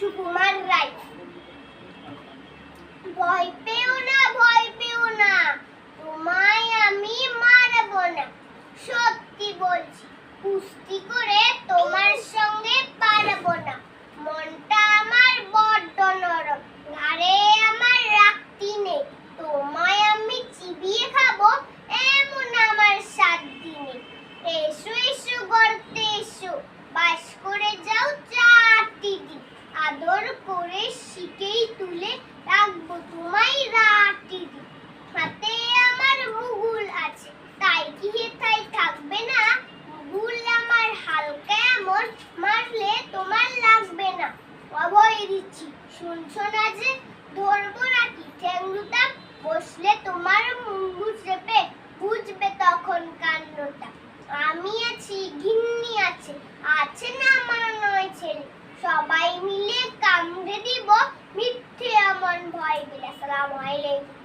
সুকুমার রায়। ভয় পেও না, ভয় পেও না। তোমায় আমি মারব না। সত্যি বলছি, কুস্তি করে আদর করে শিকেই তুলে রাখব তোমায় রাটি হাতে আমার মুগুল আছে, তাই কি তাই থাকবে না? মুগুল আমার হালকা এমন, মারলে তোমার লাগবে না। অভয় দিচ্ছি শুনছো না যে ধরবো নাকি? ঠ্যাংলুটা বসলে তোমার মুঙ্গু চেপে বুঝবে তখন কান্নটা আমি আছি, গিন্নি আছে আছে না আমার নয় ছেলে। সবাই মিলে আসসালামু আলাইকুম